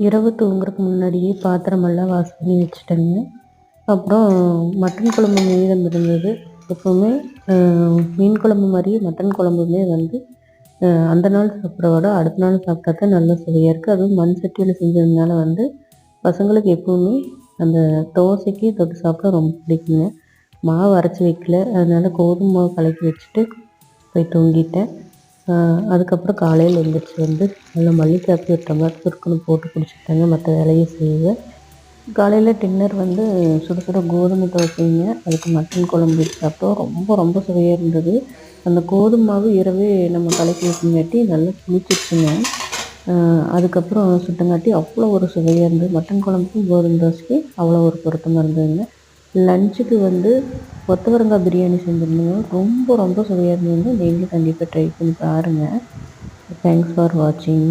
இரவு தூங்குறதுக்கு முன்னாடியே பாத்திரமெல்லாம் வாஷ் பண்ணி வச்சுட்டேங்க. அப்புறம் மட்டன் குழம்பு மீதம் இருந்தது எப்போவுமே மீன் குழம்பு மாதிரியே மட்டன் குழம்புமே வந்து அந்த நாள் சாப்பிட்றத விட அடுத்த நாள் சாப்பிட்டா தான் நல்ல சுவையாக இருக்குது அதுவும் மண் சட்டியில் செஞ்சதுனால வந்து பசங்களுக்கு எப்போவுமே அந்த தோசைக்கு தொட்டு சாப்பிட ரொம்ப பிடிக்குங்க. மாவு அரைச்சி வைக்கல. அதனால் கோதுமை மாவு கலக்கி வச்சுட்டு போய் தூங்கிட்டேன். அதுக்கப்புறம் காலையில் எழுந்திரிச்சி வந்து நல்லா மல்லிக்காப்பி ஒரு டம்ளர் சுருக்குன்னு போட்டு குடிச்சிட்டாங்க மற்ற வேலையும் செய்வேன் காலையில் டின்னர் வந்து சுட சுட கோதுமை தோசைங்க அதுக்கு மட்டன் குழம்பு சாப்பிட்டோம். ரொம்ப ரொம்ப சுவையாக இருந்தது. அந்த கோதுமை மாவு இரவே நம்ம கலக்கி வச்சுங்காட்டி நல்லா புளிச்சிருச்சுங்க. அதுக்கப்புறம் சுட்டங்காட்டி அவ்வளோ ஒரு சுவையாக இருந்தது. மட்டன் குழம்புக்கும் கோதுமை தோசைக்கு அவ்வளோ ஒரு பொருத்தமாக இருந்ததுங்க. லஞ்சுக்கு வந்து கொத்தவரங்காய் பிரியாணி செஞ்சுருந்தேங்க. ரொம்ப ரொம்ப சுவையாக இருந்தது. டெய்லி கண்டிப்பாக ட்ரை பண்ணி பாருங்கள் தேங்க்ஸ் ஃபார் வாட்சிங்